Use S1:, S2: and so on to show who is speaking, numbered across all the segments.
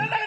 S1: நெல்லை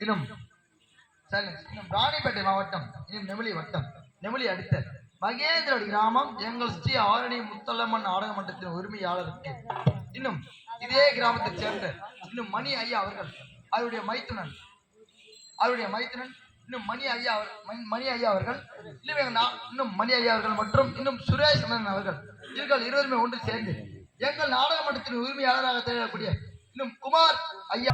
S2: இன்னும் ராணிப்பேட்டை மாவட்டம் இன்னும் நெமிலி வட்டம் நெமிலி அடுத்த. மகேந்திரடி கிராமம் எங்கள் ஸ்ரீ ஆரணி முத்தல்லம்மன் நாடக மன்றத்தின் உரிமையாளருக்கு இன்னும் இதே கிராமத்தை சேர்ந்த இன்னும் மணி ஐயா அவர்கள் அவருடைய மைத்துனன் அவருடைய மைத்துனன் இன்னும் மணி ஐயா அவர் மணி- ஐயா அவர்கள் இன்னும் எங்க இன்னும் மணி ஐயா அவர்கள் மற்றும் இன்னும் சுரேஷ் அண்ணன் அவர்கள் இவர்கள் இருவருமே ஒன்று சேர்ந்து எங்கள் நாடக மன்றத்தின் உரிமையாளராக திகழக்கூடிய இன்னும் குமார் ஐயா.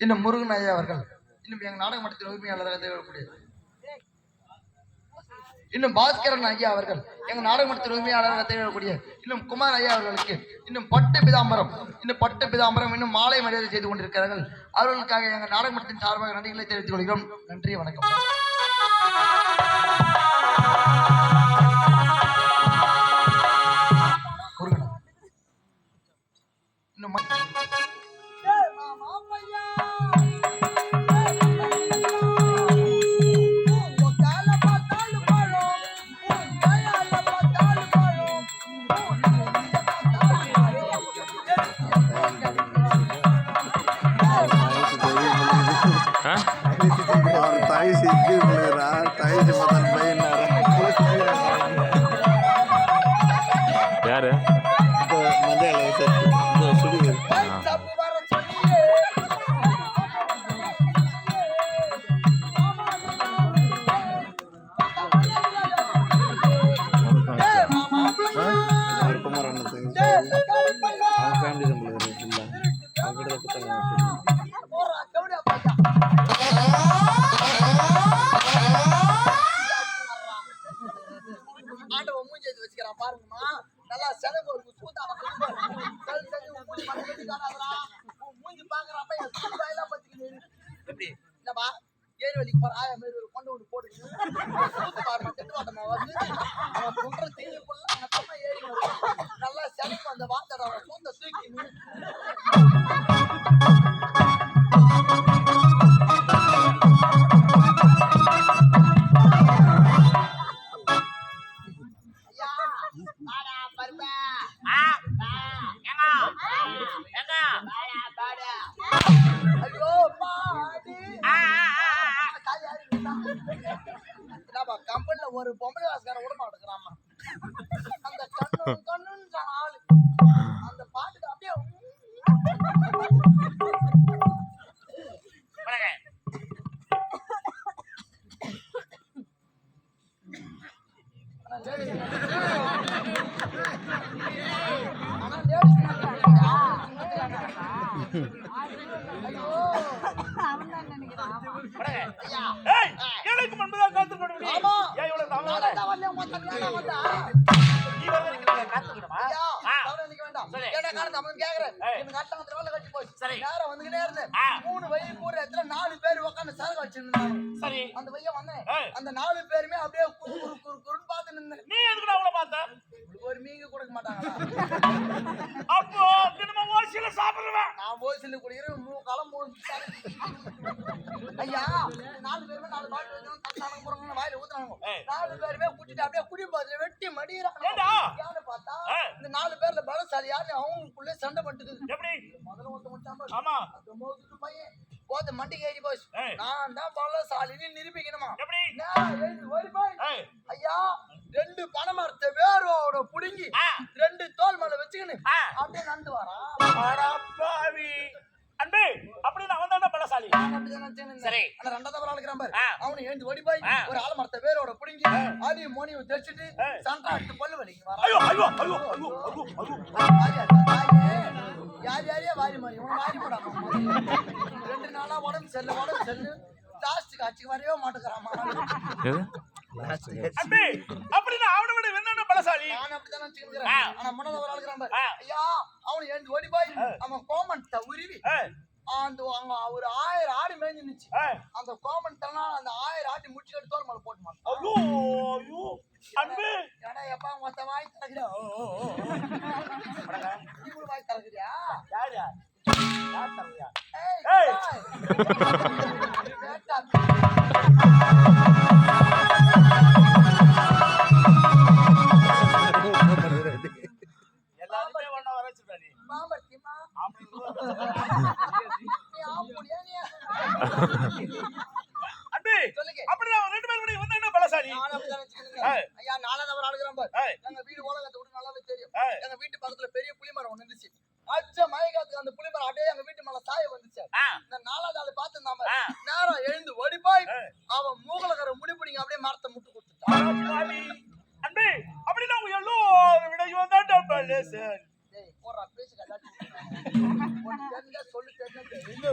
S2: இன்னும் முருகன் ஐயா அவர்கள் இன்னும் எங்கள் நாடக மன்றத்தின் உரிமையாளராக திகழக்கூடிய இன்னும் பாஸ்கரன் ஐயா அவர்கள் எங்க நாடக உரிமையாளராக தேவைக்கூடிய இன்னும் குமார் ஐயா அவர்களுக்கு இன்னும் பட்டு பிதாம்பரம் இன்னும் பட்டு பிதாம்பரம் இன்னும் மாலை மரியாதை செய்து கொண்டிருக்கிறார்கள். அவர்களுக்காக எங்கள் நாடகமன்றத்தின் சார்பாக நன்றிகளை தெரிவித்துக் கொள்கிறோம். நன்றி வணக்கம். அவர் தாய் செஞ்சு தாய் பையன் எப்படி? என்னப்பா? ஏரி வலிக்கு போற ஆயா மாரி ஒரு கொண்டு கொண்டு போட்டு பாருமா திட்டு வாட்டமா வந்து அவன் சொல்ற தீங்குக்குள்ள மொத்தமா வந்தா?
S3: நீ வர வரைக்கும் நான் காத்துக்கணுமா?
S2: ஐயா,
S3: ஆ.
S2: தவறு நினைக்க வேண்டாம். கேக்குறேன்.
S3: சரி.
S2: நேரா வந்துகிட்டே இருந்தேன். மூணு வழி கூற இடத்துல நாலு பேர் உட்கார்ந்து சரக்கு வச்சிருந்தாங்க.
S3: சரி
S2: அந்த பையன் வந்தேன். அந்த நாலு பேருமே அப்படியே குறு குறு குறு குறுன்னு பார்த்து நின்னேன்.
S3: நீ பார்த்த
S2: ஒரு மீங்க கொடுக்க மாட்டாங்களா?
S3: அப்போ தினமும் ஓசியில சாப்பிடுவேன்
S2: நான் போய் சொல்லி குடிக்கிறேன், மூணு காலம் மூணு. ஐயா, நாலு பேருமே நாலு பாட்டில் வச்சுக்கணும், கட்டானம் போடுறாங்க, வாயில ஊத்துறாங்க. நாலு பேருமே குடிச்சிட்டு அப்படியே குடிபாத்தில வெட்டி மடியிறாங்க. யாரு பார்த்தா. இந்த நாலு பேர்ல பலசாலி யாரு அவங்களுக்குள்ளே சண்டை பண்ணிட்டு
S3: எப்படி
S2: முதல்ல ஒருத்த பாரு.
S3: ஆமா
S2: அந்த பையன் போத்த மண்டிக்கு ஏறி போச்சு. நான் தான் பலசாலின்னு நிரூபிக்கணுமா
S3: எப்படி
S2: ஐயா ரெண்டு பனைமரத்தை வேரோட புடுங்கி. ரெண்டு தோல் மேல வச்சுக்கின்னு
S3: ஆ.
S2: அப்படியே நடந்து வரான்.
S3: அன்பே அப்படின்னு அவன் தானே பலசாலி. சரி.
S2: ஆனா ரெண்டாவது ஆள் இருக்கிறான் பாரு. அவனை எழுந்து ஓடி போய். ஒரு ஆலமரத்தை வேரோட புடுங்கி அடி மோனியை தெரிச்சிட்டு. சண்டை எடுத்து பல்லு வலிக்கு
S3: ஐயோ ஐயோ ஐயோ ஐயோ ஐயோ ஐயோ.
S2: யார் யாரையே வாரி மாறி இவன் வாரி போடாம. ரெண்டு நாளா உடம்பு செல்லு உடம்பு செல்லு லாஸ்ட்டுக்கு அச்சுக்கு வரவே
S3: அன்பே அப்படின்னு அவனை விட என்னென்ன பலசாலி.
S2: நான் அப்படித்தானே வச்சுக்கிறேன் ஆனா முன்னாடி ஒரு ஆளுக்குறான் பாரு.
S3: ஆ.
S2: ஐயா அவன் எழுந்து ஓடி போய் அவன் கோமண்ட உருவி. அந்த அங்க ஒரு ஆயிரம் ஆடு மேய்ஞ்சு நிச்சு அந்த கோமண்டெல்லாம் அந்த ஆயிரம் ஆட்டி முடிச்சு எடுத்து மேல போட்டு மாட்டான்
S3: ஐயோ, ஐயோ, அன்பு!
S2: ஏடா எப்பா மொத்த வாய். நீ கூட வாய்
S3: யாரு யார்?
S2: ஏய்.
S3: எல்லாருமே ஒண்ணா வர நீ?
S2: நீ ஆம்புலியா நீ?
S3: அன்பு
S2: சொல்லுங்க.
S3: அப்படிதான் அவங்க ரெண்டு பேரும் கூட வந்தா என்ன பலசாலி
S2: நானும் அப்படிதான் வச்சுக்கிறேங்க.
S3: ஏய்.
S2: ஐயா, நாலாவது அவர் ஆளுகிறான் பாரு.
S3: ஏய்,
S2: எங்க வீடு உலகத்தை விட்டு நல்லாவே தெரியும்
S3: ஏய்,
S2: எங்க வீட்டு பக்கத்துல பெரிய புளிமரம் ஒண்ணு இருந்துச்சு அச்ச மயக்காத்துக்கு அந்த புளிமரம் அப்படியே எங்க வீட்டு மேல சாய வந்துச்சு. இந்த நாலாவது ஆளு பார்த்து நாம. நேரம் எழுந்து ஓடி போய்
S3: ஏய்.
S2: அவன் மூகலகர முடி பிடிங்க அப்படியே மரத்தை முட்டு கொடுத்துட்டான்.
S3: அன்பு அப்படின்னா அவங்க எல்லாரும் விட இவன் தான்டா பலசாலி
S2: டேய் போறா பேசி உனக்கு தெரிஞ்சா சொல்லு தெரிஞ்சா